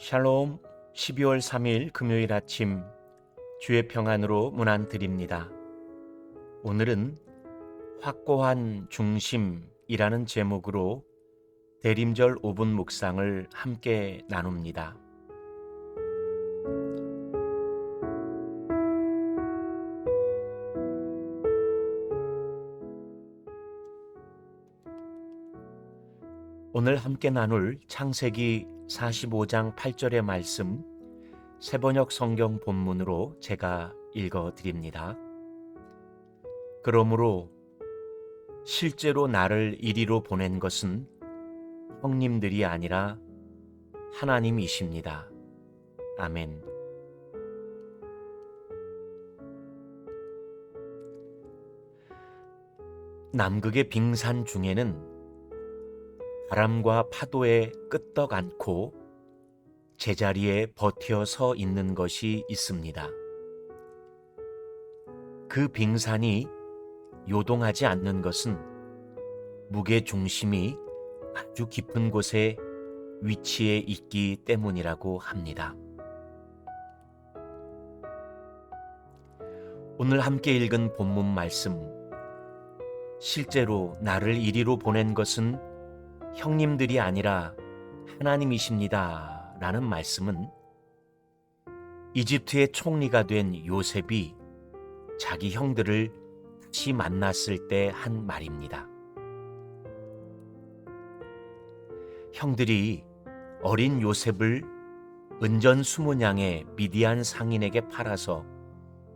샬롬 12월 3일 금요일 아침 주의 평안으로 문안 드립니다. 오늘은 확고한 중심이라는 제목으로 대림절 5분 묵상을 함께 나눕니다. 오늘 함께 나눌 창세기 45장 8절의 말씀 세번역 성경 본문으로 제가 읽어 드립니다. 그러므로 실제로 나를 이리로 보낸 것은 형님들이 아니라 하나님이십니다. 아멘. 남극의 빙산 중에는 바람과 파도에 끄떡 않고 제자리에 버티어 서 있는 것이 있습니다. 그 빙산이 요동하지 않는 것은 무게 중심이 아주 깊은 곳에 위치해 있기 때문이라고 합니다. 오늘 함께 읽은 본문 말씀, 실제로 나를 이리로 보낸 것은 형님들이 아니라 하나님이십니다. 라는 말씀은 이집트의 총리가 된 요셉이 자기 형들을 다시 만났을 때 한 말입니다. 형들이 어린 요셉을 은전 수문 양의 미디안 상인에게 팔아서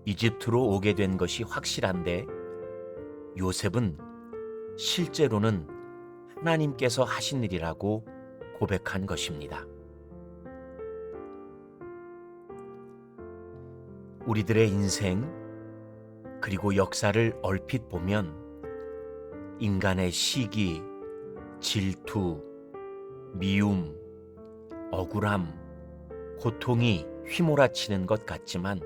이집트로 오게 된 것이 확실한데 요셉은 실제로는 하나님께서 하신 일이라고 고백한 것입니다. 우리들의 인생 그리고 역사를 얼핏 보면 인간의 시기, 질투, 미움, 억울함, 고통이 휘몰아치는 것 같지만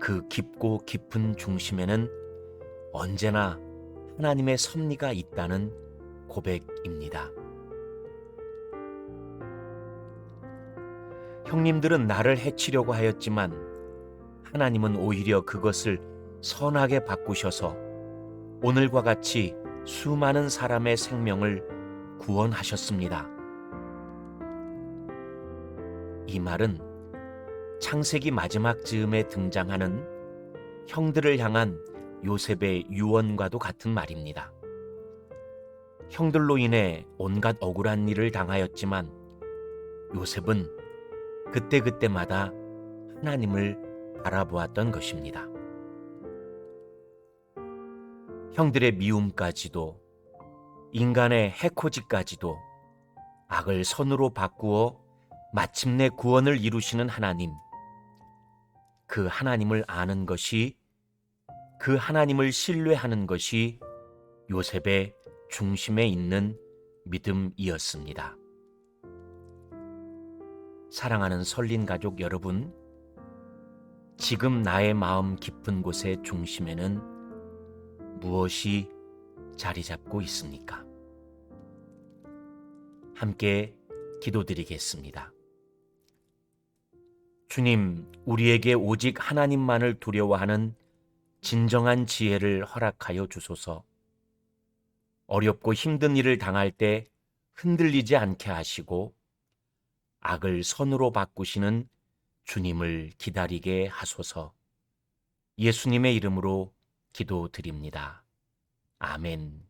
그 깊고 깊은 중심에는 언제나 하나님의 섭리가 있다는 고백입니다. 형님들은 나를 해치려고 하였지만 하나님은 오히려 그것을 선하게 바꾸셔서 오늘과 같이 수많은 사람의 생명을 구원하셨습니다. 이 말은 창세기 마지막 즈음에 등장하는 형들을 향한 요셉의 유언과도 같은 말입니다. 형들로 인해 온갖 억울한 일을 당하였지만 요셉은 그때그때마다 하나님을 바라보았던 것입니다. 형들의 미움까지도 인간의 해코지까지도 악을 선으로 바꾸어 마침내 구원을 이루시는 하나님. 그 하나님을 아는 것이 그 하나님을 신뢰하는 것이 요셉의 중심에 있는 믿음이었습니다. 사랑하는 설린 가족 여러분, 지금 나의 마음 깊은 곳의 중심에는 무엇이 자리 잡고 있습니까? 함께 기도드리겠습니다. 주님, 우리에게 오직 하나님만을 두려워하는 진정한 지혜를 허락하여 주소서. 어렵고 힘든 일을 당할 때 흔들리지 않게 하시고 악을 선으로 바꾸시는 주님을 기다리게 하소서. 예수님의 이름으로 기도드립니다. 아멘.